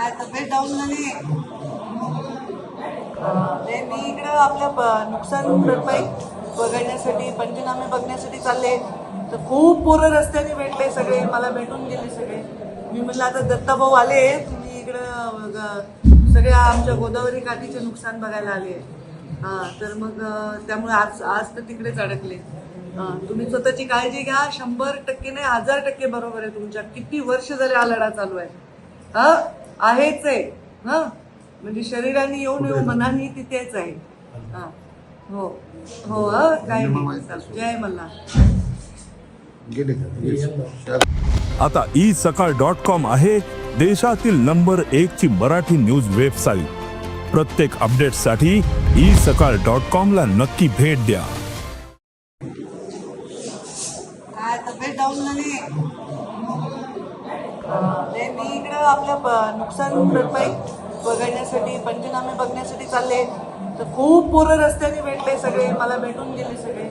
काय तब्येत डाऊन झाली. ते मी इकडं आपलं नुकसान भरपाई बघण्यासाठी पंचनामे बघण्यासाठी चालले. तर खूप पोरं रस्त्याने भेटले सगळे मला भेटून गेले सगळे. मी म्हटलं आता दत्ताभाऊ आले तुम्ही इकडं सगळ्या आमच्या गोदावरी काठीचे नुकसान बघायला आले. हा तर मग त्यामुळे आज आज तर तिकडेच अडकले. तुम्ही स्वतःची काळजी घ्या शंभर टक्के नाही हजार टक्के बरोबर आहे तुमच्या. किती वर्ष झाले हा लढा चालू आहे. हा? आहेच आहे. हा? म्हणजे शरीराने येऊन येऊ मनाने तिथेच आहे. हा. हो. हो हा चालतं. जय मल्हार. आता ई सकाळ डॉट कॉम आहे देशातील नंबर एक ची मराठी न्यूज वेबसाईट. प्रत्येक अपडेटसाठी ई सकाळ डॉट कॉम ला नक्की भेट द्या. काय तब्येत डाऊन झाली? मी इकडं आपलं प- नुकसान भरपाई बघण्यासाठी पंचनामे बघण्यासाठी चालले. तर खूप पोरं रस्त्याने भेटले सगळे. मला भेटून गेले सगळे.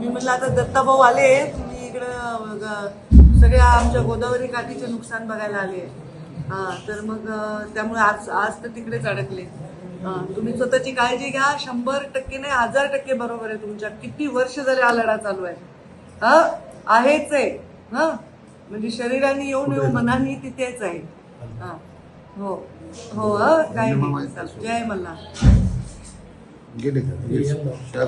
मी म्हणलं आता दत्ताभाऊ आले. मी इकडं सगळ्या आमच्या गोदावरी काठीचे नुकसान बघायला आले. हा तर मग त्यामुळे आज आज तर तिकडेच अडकले. हा, तुम्ही स्वतःची काळजी घ्या. शंभर टक्के नाही हजार टक्के बरोबर आहे तुमच्या. किती वर्ष झाले हा लढा चालू आहे. हा आहेच आहे. हा म्हणजे शरीराने येऊन येऊ मनाने तिथेच आहे. हा. हो. हो हा. नाही. चालतं. जय मल्हार. गेले का?